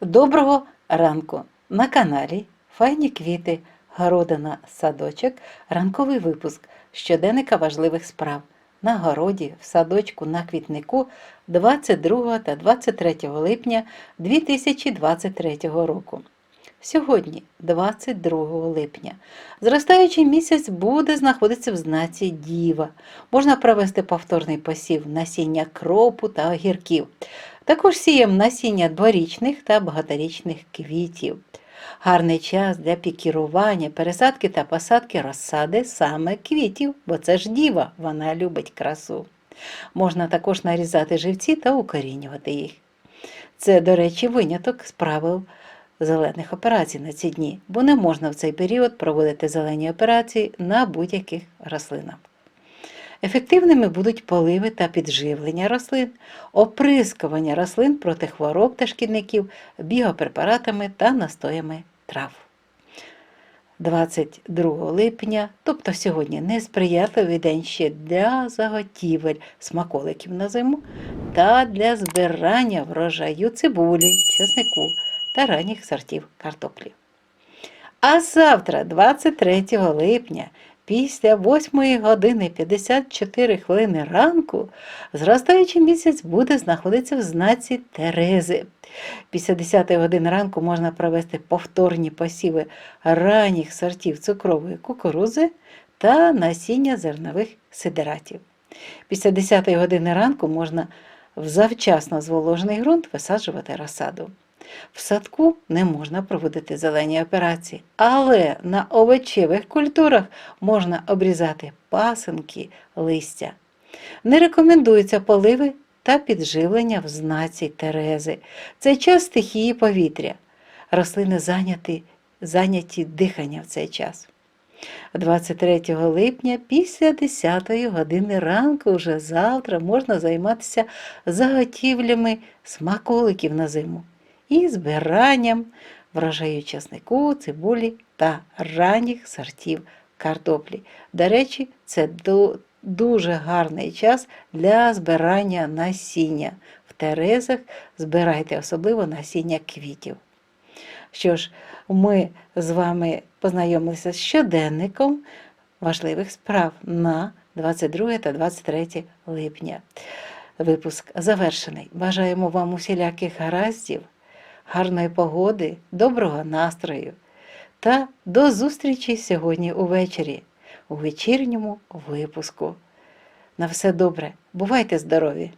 Доброго ранку! На каналі Файні квіти, городина, садочок, ранковий випуск щоденника важливих справ на городі, в садочку, на квітнику 22 та 23 липня 2023 року. Сьогодні, 22 липня, зростаючий місяць буде знаходитися в знаці Діва. Можна провести повторний посів насіння кропу та огірків. Також сіємо насіння дворічних та багаторічних квітів. Гарний час для пікірування, пересадки та посадки розсади саме квітів, бо це ж діва, вона любить красу. Можна також нарізати живці та укорінювати їх. Це, до речі, виняток з правил зелених операцій на ці дні, бо не можна в цей період проводити зелені операції на будь-яких рослинах. Ефективними будуть поливи та підживлення рослин, оприскування рослин проти хвороб та шкідників біопрепаратами та настоями трав. 22 липня, тобто сьогодні несприятливий день ще для заготівель смаколиків на зиму та для збирання врожаю цибулі, чеснику та ранніх сортів картоплі. А завтра, 23 липня, після 8 години 54 хвилини ранку, зростаючий місяць буде знаходитися в знаці Терези. Після 10 години ранку можна провести повторні посіви ранніх сортів цукрової кукурузи та насіння зернових сидератів. Після 10 години ранку можна в завчасно зволожений ґрунт висаджувати розсаду. В садку не можна проводити зелені операції, але на овочевих культурах можна обрізати пасинки, листя. Не рекомендуються поливи та підживлення в знаці Терези. Це час стихії повітря. Рослини зайняті, зайняті дихання в цей час. 23 липня після 10 години ранку вже завтра можна займатися заготівлями смаколиків на зиму і збиранням врожаю часнику, цибулі та ранніх сортів картоплі. До речі, це дуже гарний час для збирання насіння. В терезах збирайте особливо насіння квітів. Що ж, ми з вами познайомилися з щоденником важливих справ на 22 та 23 липня. Випуск завершений. Бажаємо вам усіляких гараздів, гарної погоди, доброго настрою та до зустрічі сьогодні увечері у вечірньому випуску. На все добре, бувайте здорові!